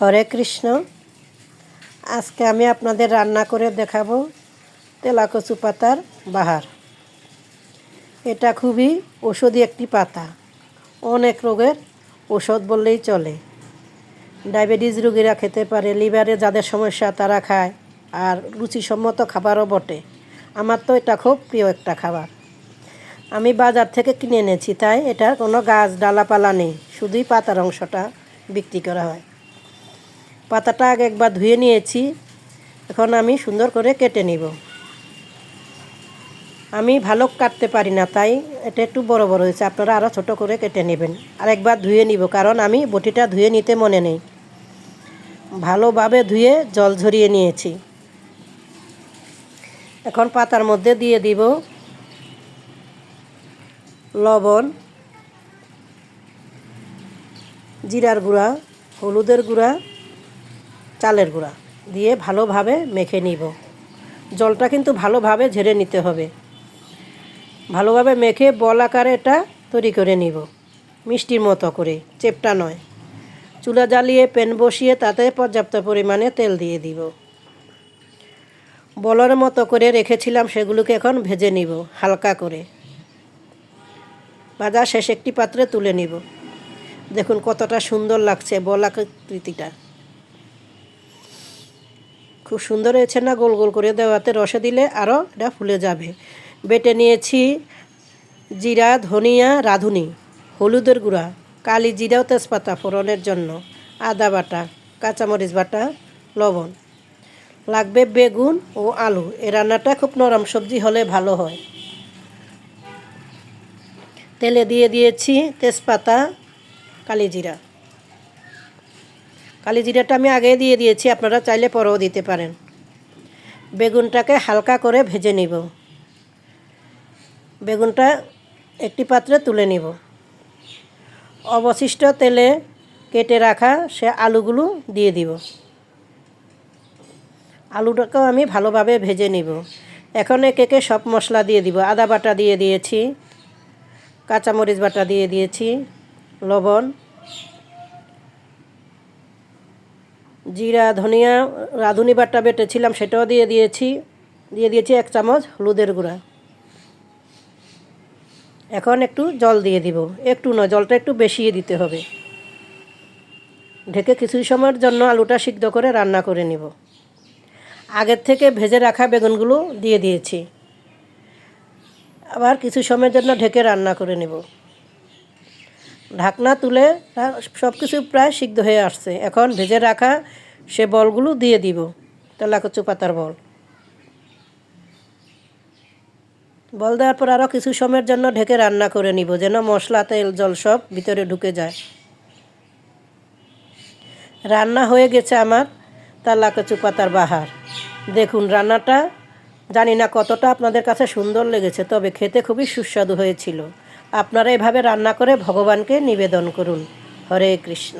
হরে কৃষ্ণ। আজকে আমি আপনাদের রান্না করে দেখাবো তেলাকচু পাতার বাহার। এটা খুবই ওষুধি একটি পাতা। অনেক রোগের ওষুধ বললেই চলে। ডায়াবেটিস রোগীরা খেতে পারে, লিভারে যাদের সমস্যা তারা খায়, আর রুচিসম্মত খাবারও বটে। আমার তো এটা খুব প্রিয় একটা খাবার। আমি বাজার থেকে কিনে এনেছি, তাই এটার কোনো গাছ, ডালাপালা নেই। শুধুই পাতার অংশটা বিক্রি করা হয়। পাতাটা আগে একবার ধুয়ে নিয়েছি। এখন আমি সুন্দর করে কেটে নিব। আমি ভালো কাটতে পারি না তাই এটা একটু বড় বড় হয়েছে, আপনারা আরও ছোট করে কেটে নেবেন। আর একবার ধুয়ে নিব, কারণ আমি বটিটা ধুয়ে নিতে মনে নেই। ভালোভাবে ধুয়ে জল ঝরিয়ে নিয়েছি। এখন পাতার মধ্যে দিয়ে দিব লবণ, জিরার গুঁড়া, হলুদের গুঁড়া চালের গুঁড়া দিয়ে ভালোভাবে মেখে নিব। জলটা কিন্তু ভালোভাবে ঝেড়ে নিতে হবে। ভালোভাবে মেখে বল আকারে এটা তৈরি করে নিব। মিষ্টির মতো করে, চেপটা নয়। চুলা জ্বালিয়ে প্যান বসিয়ে তাতে পর্যাপ্ত পরিমাণে তেল দিয়ে দিব। বলের মতো করে রেখেছিলাম, সেগুলোকে এখন ভেজে নিব হালকা করে। ভাজা শেষ একটি পাত্রে তুলে নিব। দেখুন কতটা সুন্দর লাগছে বলাকৃতিটা খুব সুন্দর হয়েছে না? গোল গোল করে দেওয়াতে রসে দিলে আরও এটা ফুলে যাবে। বেটে নিয়েছি জিরা, ধনিয়া, রাঁধুনি, হলুদের গুঁড়া, কালি জিরাও তেজপাতা ফোড়নের জন্য আদা বাটা, কাঁচামরিচ বাটা, লবণ। লাগবে বেগুন ও আলু। এ রান্নাটা খুব নরম সবজি হলে ভালো হয়। তেলে দিয়ে দিয়েছি তেজপাতা, কালি জিরা। কালি জিরাটা আমি আগে দিয়ে দিয়েছি, আপনারা চাইলে পরেও দিতে পারেন। বেগুনটাকে হালকা করে ভেজে নিব। বেগুনটা একটি পাত্রে তুলে নিব। অবশিষ্ট তেলে কেটে রাখা সে আলুগুলো দিয়ে দিব। আলুটাকেও আমি ভালোভাবে ভেজে নিব। এখন একে একে সব মশলা দিয়ে দিব। আদা বাটা দিয়ে দিয়েছি, কাঁচামরিচ বাটা দিয়ে দিয়েছি, লবণ জিরা, ধনিয়া, রাঁধুনি বাটা বেটেছিলাম, সেটাও দিয়ে দিয়েছি। দিয়ে দিয়েছি এক চামচ হলুদের গুঁড়া। এখন একটু জল দিয়ে দিব। একটু নয়, জলটা একটু বেশিয়ে দিতে হবে। ঢেকে কিছু সময়ের জন্য আলুটা সিদ্ধ করে রান্না করে নিব। আগের থেকে ভেজে রাখা বেগুনগুলো দিয়ে দিয়েছি। আবার কিছু সময়ের জন্য ঢেকে রান্না করে নেব। ঢাকনা তুলে সব কিছু প্রায় সিদ্ধ হয়ে আসছে। এখন ভেজে রাখা সে বলগুলো দিয়ে দিব, তেলাকচু পাতার বল। বল দেওয়ার পর আরও কিছু সময়ের জন্য ঢেকে রান্না করে নিব, যেন মশলা, তেল, জল সব ভিতরে ঢুকে যায়। রান্না হয়ে গেছে আমার তেলাকচু পাতার বাহার। দেখুন, রান্নাটা জানি না কতটা আপনাদের কাছে সুন্দর লেগেছে, তবে খেতে খুবই সুস্বাদু হয়েছিল। আপনারা এভাবে রান্না করে ভগবানকে নিবেদন করুন। হরে কৃষ্ণ।